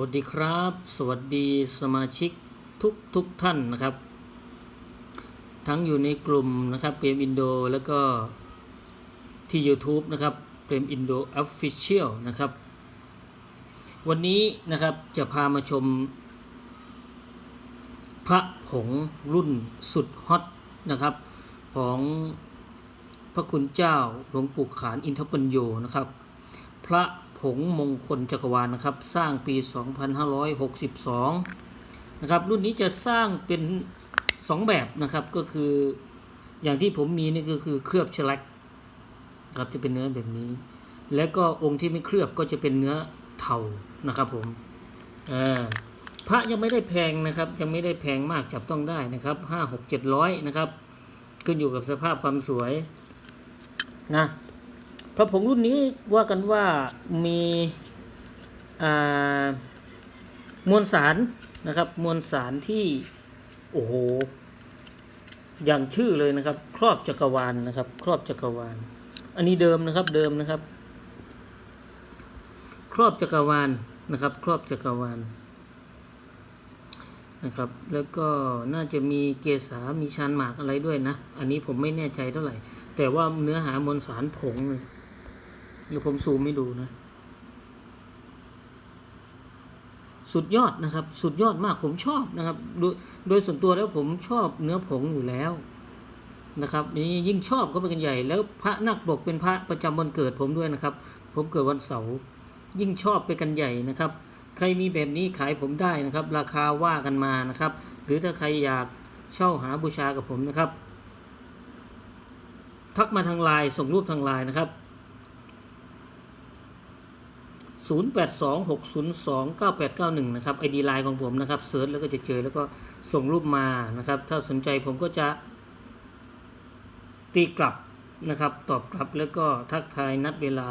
วัสดีครับ สวัสดีสมาชิกทุกทุกท่านนะครับ ทั้งอยู่ในกลุ่มนะครับเปรมอินโดแล้วก็ที่ YouTube นะครับเปรมอินโดออฟฟิเชียลนะครับ วันนี้นะครับจะพามาชม พระผงรุ่นสุดฮอตนะครับ ของพระคุณเจ้าหลวงปู่ขานอินทปัญโยนะครับ พระ ผงมงคลจักรวาลนะครับ สร้างปี 2562 นะครับ รุ่นนี้จะสร้างเป็น 2 แบบนะครับ ก็คืออย่างที่ผมมีนี่ก็คือเคลือบฉลักครับจะเป็นเนื้อแบบนี้ และก็องค์ที่ไม่เคลือบก็จะเป็นเนื้อเทานะครับผมพระยังไม่ได้แพงนะครับ ยังไม่ได้แพงมากจับต้องได้นะครับห้าหกเจ็ดร้อยนะครับ ขึ้นอยู่กับสภาพความสวยนะ พระผงรุ่นนี้ว่ากันว่ามีมวลสารนะครับ มวลสารที่โอ้โหอย่างชื่อเลยนะครับ ครอบจักรวาลนะครับ ครอบจักรวาล อันนี้เดิมนะครับเดิมนะครับ ครอบจักรวาลนะครับ ครอบจักรวาลนะครับ แล้วก็น่าจะมีเกษามีชานหมากอะไรด้วยนะ อันนี้ผมไม่แน่ใจเท่าไหร่ แต่ว่าเนื้อหามวลสารผง เดี๋ยวผมซูมให้ดูนะ สุดยอดนะครับ สุดยอดมากผมชอบนะครับ โดยโดยส่วนตัวแล้วผมชอบเนื้อผงอยู่แล้วนะครับนี่ยิ่งชอบก็เป็นกันใหญ่ แล้วพระนักบกเป็นพระประจำวันเกิดผมด้วยนะครับ ผมเกิดวันเสาร์ยิ่งชอบไปกันใหญ่นะครับ ใครมีแบบนี้ขายผมได้นะครับ ราคาว่ากันมานะครับ หรือถ้าใครอยากเช่าหาบูชากับผมนะครับ ทักมาทางไลน์ส่งรูปทางไลน์นะครับ 0826029891 นะครับ ID ไลน์ของผมนะครับเซิร์ชแล้วก็จะเจอแล้วก็ส่งรูปมานะครับ ถ้าสนใจผมก็จะตีกลับนะครับ ตอบกลับแล้วก็ทักทายนัดเวลา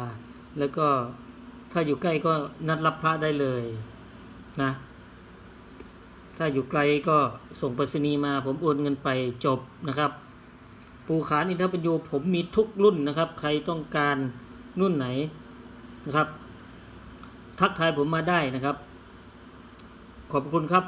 แล้วก็ถ้าอยู่ใกล้ก็นัดรับพระได้เลยนะ ถ้าอยู่ไกลก็ส่งไปรษณีย์มา ผมโอนเงินไปจบนะครับ ปูขานอินทปัญโยผมมีทุกรุ่นนะครับ ใครต้องการรุ่นไหนนะครับ ทักทายผมมาได้นะครับ ขอบคุณครับ